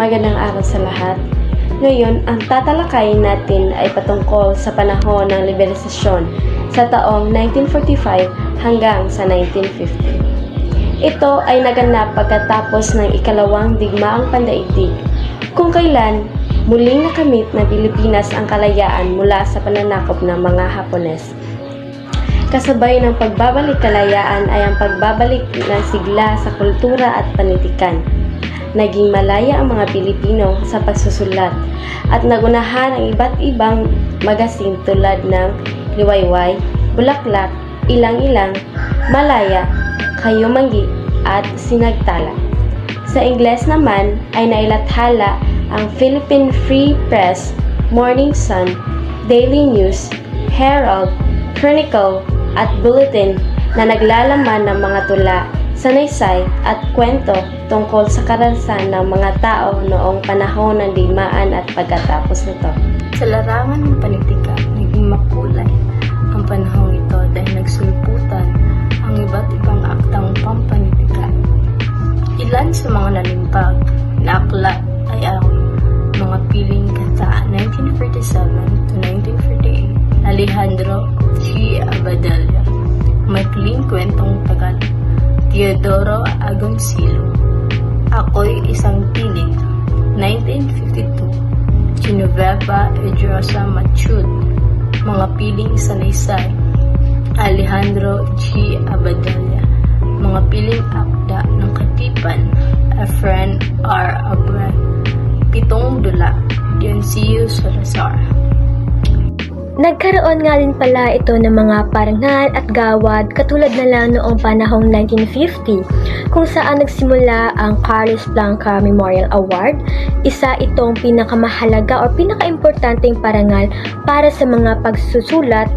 Magandang araw sa lahat. Ngayon, ang tatalakayin natin ay patungkol sa panahon ng liberalisasyon sa taong 1945 hanggang sa 1950. Ito ay naganap pagkatapos ng ikalawang digmaang pandaigdig, kung kailan muling nakamit ng Pilipinas ang kalayaan mula sa pananakop ng mga Hapones. Kasabay ng pagbabalik kalayaan ay ang pagbabalik ng sigla sa kultura at panitikan. Naging malaya ang mga Pilipino sa pagsusulat at nagunahan ang iba't ibang magasin tulad ng Liwayway, Bulaklak, Ilang-Ilang, Malaya, Kayumanggi at Sinagtala. Sa Ingles naman ay nailathala ang Philippine Free Press, Morning Sun, Daily News, Herald, Chronicle at Bulletin na naglalaman ng mga tula, sanaysay at kwento tungkol sa karanasan ng mga tao noong panahon ng digmaan at pagkatapos nito. Sa larangan ng panitika, naging makulay ang panahon ito dahil nagsulputan ang iba't ibang aktang pampanitikan. Ilan sa mga nalimpag na aklat ay ang mga piling kanta 1947 to 1948 Alejandro Teodoro Agoncillo. Ako'y isang tinig 1952 Genoveva Edrosa Machud. Mga piling sanaysay. Alejandro G. Abadalla. Mga piling akda ng katipan. Efren R. Abray Pitong dula. Dionisio Salazar Nagkaroon nga din pala ito ng mga parangal at gawad katulad na lang noong panahong 1950 kung saan nagsimula ang Carlos Blanca Memorial Award. Isa itong pinakamahalaga o pinakaimportanteng parangal para sa mga pagsusulat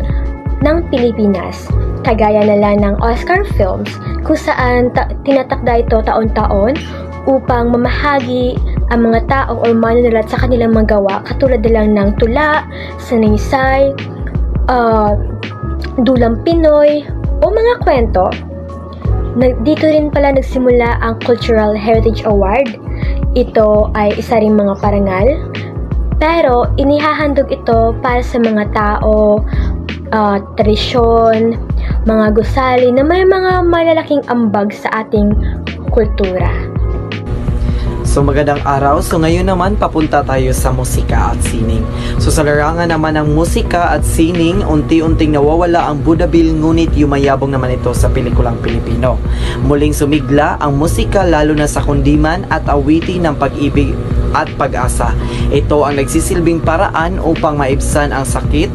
ng Pilipinas. Kagaya na lang ng Oscar Films kung saan ta- tinatakda ito taon-taon upang mamahagi ang mga tao o manunulat sa kanilang magawa katulad na lang ng tula, sanaysay, uh, dulang Pinoy, o mga kwento. Dito rin pala nagsimula ang Cultural Heritage Award. Ito ay isa ring mga parangal. Pero inihahandog ito para sa mga tao, uh, tradisyon, mga gusali na may mga malalaking ambag sa ating kultura. So magandang araw. So ngayon naman papunta tayo sa musika at sining. So sa larangan naman ng musika at sining, unti-unting nawawala ang Budabil ngunit yumayabong naman ito sa pelikulang Pilipino. Muling sumigla ang musika lalo na sa kundiman at awitin ng pag-ibig at pag-asa. Ito ang nagsisilbing paraan upang maibsan ang sakit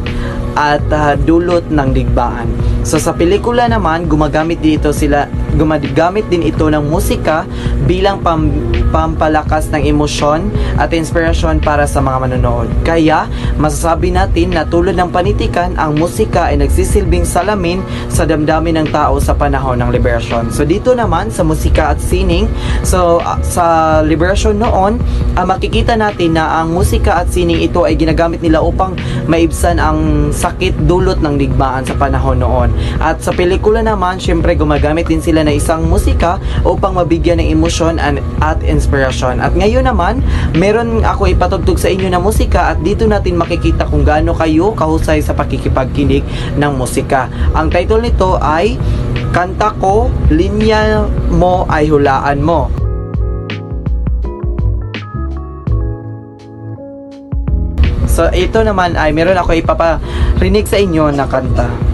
at ah, dulot ng digmaan. So sa pelikula naman, gumagamit dito sila gumagamit din ito ng musika bilang pam, pampalakas ng emosyon at inspirasyon para sa mga manonood. Kaya, masasabi natin na tulad ng panitikan, ang musika ay nagsisilbing salamin sa damdamin ng tao sa panahon ng liberasyon. So dito naman sa musika at sining, so sa liberasyon noon, ah, makikita natin na ang musika at sining ito ay ginagamit nila upang maibsan ang sakit dulot ng digmaan sa panahon noon. At sa pelikula naman, syempre gumagamit din sila na isang musika upang mabigyan ng emosyon at inspirasyon. At ngayon naman, meron ako ipatugtog sa inyo na musika at dito natin makikita kung gaano kayo kahusay sa pakikipagkinig ng musika. Ang title nito ay Kanta ko, linya mo ay hulaan mo. So ito naman ay meron ako ipaparinig sa inyo na kanta.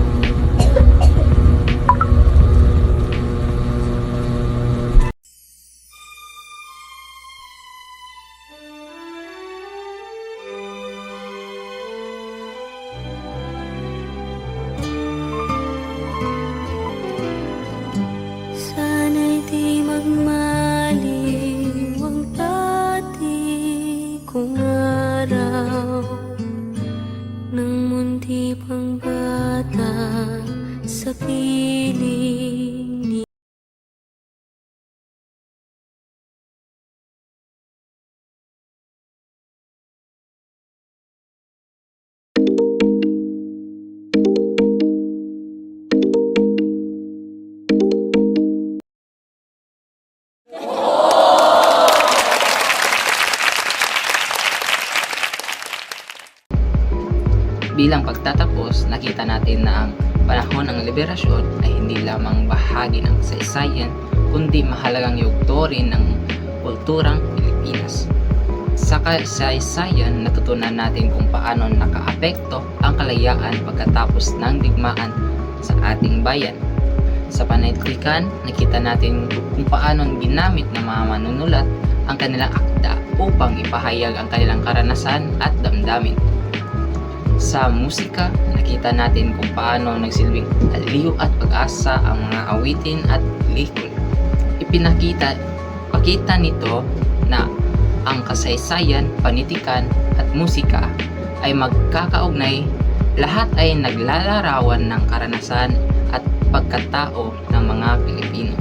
bilang pagtatapos, nakita natin na ang panahon ng liberasyon ay hindi lamang bahagi ng kasaysayan, kundi mahalagang yugto rin ng kulturang Pilipinas. Sa kasaysayan, natutunan natin kung paano nakaapekto ang kalayaan pagkatapos ng digmaan sa ating bayan. Sa panitikan, nakita natin kung paano ginamit ng mga manunulat ang kanilang akda upang ipahayag ang kanilang karanasan at damdamin. Sa musika, nakita natin kung paano nagsilbing aliw at pag-asa ang mga awitin at likol. Ipinakita, pakita nito na ang kasaysayan, panitikan at musika ay magkakaugnay, lahat ay naglalarawan ng karanasan at pagkatao ng mga Pilipino.